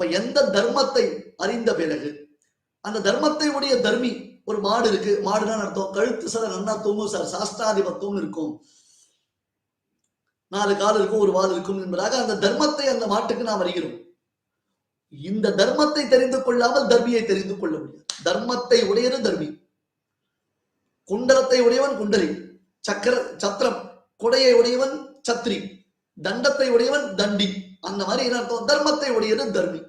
இப்ப எந்த தர்மத்தை அறிந்த பிறகு அந்த தர்மத்தை உடைய தர்மி ஒரு மாடு இருக்கு மாடுனா நடத்தும் கழுத்து சார் நன்னா தூங்கும் சார் சாஸ்திராதிபத்தும் இருக்கும். நாலு கால் இருக்கும் ஒரு வால் இருக்கும் என்பதாக அந்த தர்மத்தை அந்த மாட்டுக்கு நாம் அறிகிறோம். இந்த தர்மத்தை தெரிந்து கொள்ளாமல் தர்மியை தெரிந்து கொள்ள முடியாது. தர்மத்தை உடையது தர்மி. குண்டலத்தை உடையவன் குண்டலி. சக்கர சத்திரம். கொடையை உடையவன் சத்ரி தண்டத்தை உடையவன் தண்டி. அந்த மாதிரி என்ன அர்த்தம்? தர்மத்தை உடையது தர்மி.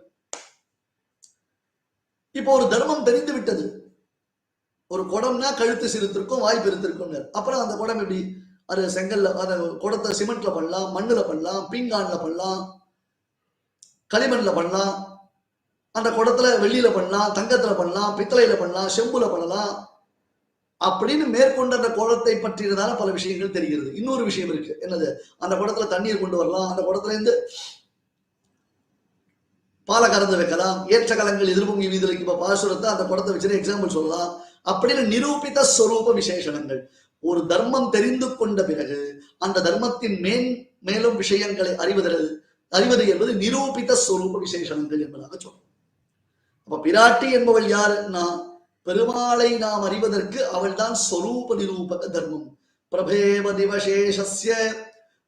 இப்போ ஒரு தர்மம் தெரிந்து விட்டது. ஒரு குடம்னா கழுத்து சிறுத்திருக்கும் வாய் பெருத்திருக்கும் அப்புறம் அந்த குடம் எப்படி? அது செங்கல்ல அந்த குடத்தை சிமெண்ட்ல பண்ணலாம் மண்ணுல பண்ணலாம் பீங்கான்ல பண்ணலாம் களிமண்ல பண்ணலாம் அந்த குடத்துல வெள்ளியில பண்ணலாம் தங்கத்துல பண்ணலாம் பித்தளையில பண்ணலாம் செம்புல பண்ணலாம் அப்படின்னு மேற்கொண்ட அந்த குடத்தை பற்றியதான பல விஷயங்கள் தெரிகிறது. இன்னொரு விஷயம் இருக்கு. என்னது? அந்த குடத்துல தண்ணீர் கொண்டு வரலாம் அந்த குடத்துல இருந்து பாலை கறந்து வைக்கலாம் ஏற்ற கலங்கள் எதிர்பொங்கி வீதியில் இப்போ பாசுரத்தை அந்த படத்தை வச்சு எக்ஸாம்பிள் சொல்லலாம். அப்படின்னு நிரூபித்த ஸ்வரூப விசேஷணங்கள். ஒரு தர்மம் தெரிந்து கொண்ட பிறகு அந்த தர்மத்தின் மேன் மேலும் விஷயங்களை அறிவதற்கு அறிவது என்பது நிரூபித்த ஸ்வரூப விசேஷணங்கள் என்பதாக சொல்றோம். அப்ப பிராட்டி என்பவள் யாருன்னா பெருமாளை நாம் அறிவதற்கு அவள்தான் ஸ்வரூப நிரூபக தர்மம். பிரபேவ திவசேஷஸ்ய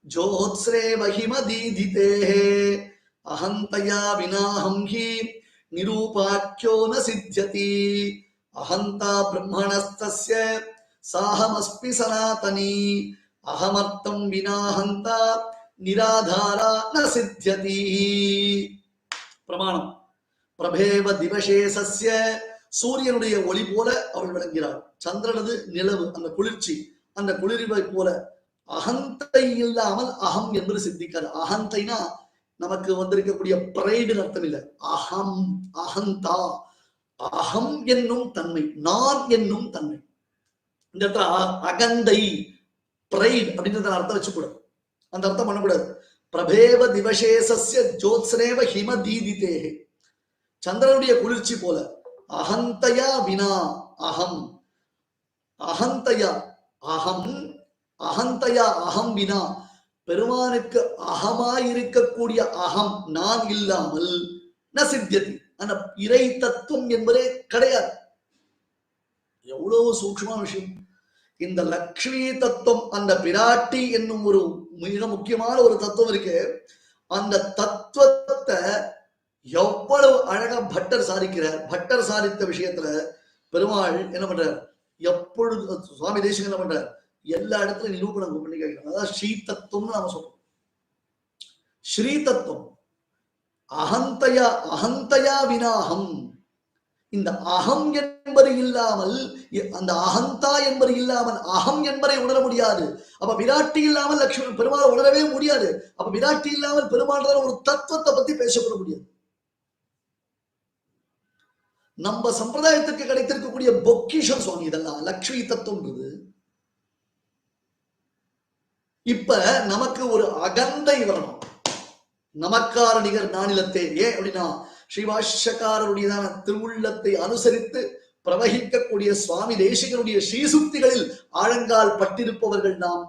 ஜோத்ஸ்ரே மகிமதீதிதே அஹந்தயா வினாஹம் ஹி நிரூபாக்கியோ ந சித்தியதி. அஹந்தா பிரம்மணஸ்தஸ்ய சாஹமஸ்மி சனாதனி. அகமர்த்தம் வினாஹந்தா நிராதாரா ந சித்தியதி. பிரமாணம். பிரபேவ திவசேசஸ்ய சூரியனுடைய ஒளி போல அவள் விளங்கிறாள் சந்திரனது நிலவு அந்த குளிர்ச்சி அந்த குளிர்வை போல. அகந்தை இல்லாமல் அகம் என்று சித்திக்காது. அகந்தைனா நமக்கு வந்திருக்கக்கூடிய பிரைடு அர்த்தம் இல்லை. அகம் அகந்தா. அகம் என்னும் தன்மை நான் என்னும் தன்மை. இந்த இடத்துல அகந்தை பிரைட் அப்படின்றத அர்த்தம் வச்சுக்கூடாது. அந்த அர்த்தம் பண்ணக்கூடாது. பிரபேவ திவசேஷஸ்ய ஜோத்ஸ்ரேவ ஹிம தீதிதேகே சந்திரனுடைய குளிர்ச்சி போல. அகந்தயா வினா அகம். அகந்தயா அகம். அகந்தயா அகம் வினா. பெருமானுக்கு அகமாயிருக்கக்கூடிய அகம் நான் இல்லாமல் ந ஆனா இறை தத்துவம் என்பதே கிடையாது. எவ்வளவு சூக்ஷ்ம விஷயம். இந்த லக்ஷ்மி தத்துவம் அந்த பிராட்டி என்னும் ஒரு மிக முக்கியமான ஒரு தத்துவம் இருக்கு. அந்த தத்துவத்தை எவ்வளவு அழகா பட்டர் சாதிக்கிறார். பட்டர் சாதித்த விஷயத்துல பெருமாள் என்ன பண்றார்? எப்பொழுது சுவாமி தேசிகன் என்ன பண்றார்? எல்லா இடத்துலயும் நிரூபணம் பண்ணி கேட்கிறாங்க அதாவது ஸ்ரீ தத்துவம்னு நாம சொல்றோம். ஸ்ரீ தத்துவம் அகந்தயா அகந்தயா வினாகம் இந்த அகம் என்பது இல்லாமல் அந்த அகந்தா என்பது இல்லாமல் அகம் என்பதை உணர முடியாது. அப்ப விராட்டி இல்லாமல் லட்சுமி பெருமாள் உணரவே முடியாது. அப்ப விராட்டி இல்லாமல் பெருமாள் ஒரு தத்துவத்தை பத்தி பேசப்பட முடியாது. நம்ம சம்பிரதாயத்திற்கு கிடைத்திருக்கக்கூடிய பொக்கிஷம் சுவாமி இதெல்லாம் லக்ஷ்மி தத்துவம்ன்றது. இப்ப நமக்கு ஒரு அகந்தை வரணும். நமக்காரணிகர் நானிலத்தே ஏன் அப்படின்னா ஸ்ரீவாஷ்யக்காரருடையதான திருவுள்ளத்தை அனுசரித்து பிரவகிக்கக்கூடிய சுவாமி தேசிகனுடைய ஸ்ரீசுக்திகளில் ஆழங்கால் பட்டிருப்பவர்கள் நாம்.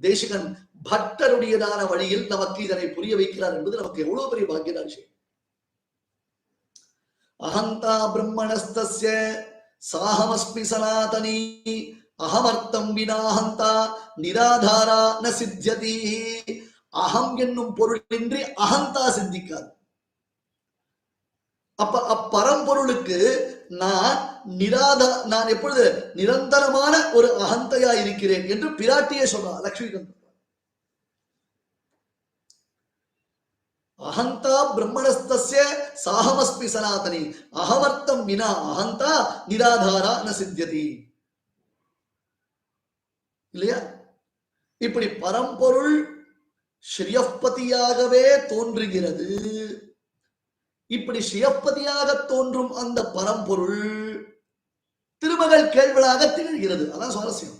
தேசிகன் பட்டருடையதான வழியில் நமக்கு இதனை புரிய வைக்கிறார் என்பது நமக்கு எவ்வளவு பெரிய பாக்கியராட்சி அகந்தா பிரம்மணஸ்தஸ்ய சாகமஸ்மி சனாதனி அகமர்த்தம் வினாஹந்தா நிராதாரா ந சித்தியதி. அகம் என்னும் பொருளின்றி அகந்தா சித்திக்காது அப்ப அப்பரம்பொருளுக்கு நான் நிராதா நான் எப்பொழுது நிரந்தரமான ஒரு அகந்தையா இருக்கிறேன் என்று பிராட்டியே சொல்றா லக்ஷ்மிகந்த் அகந்தா பிரம்மணஸ்தஸ்ய சாகமஸ்மி சனாதனி. அகமர்த்தம் வினா அகந்தா நிராதாரா ந சித்தியதி. இல்லையா? இப்படி பரம்பொருள் ஸ்ரீயப்பதியாகவே தோன்றுகிறது. இப்படி ஸ்ரீயப்பதியாக தோன்றும் அந்த பரம்பொருள் திருமகள் கேள்வலாக திகழ்கிறது. அதான் சுவாரஸ்யம்.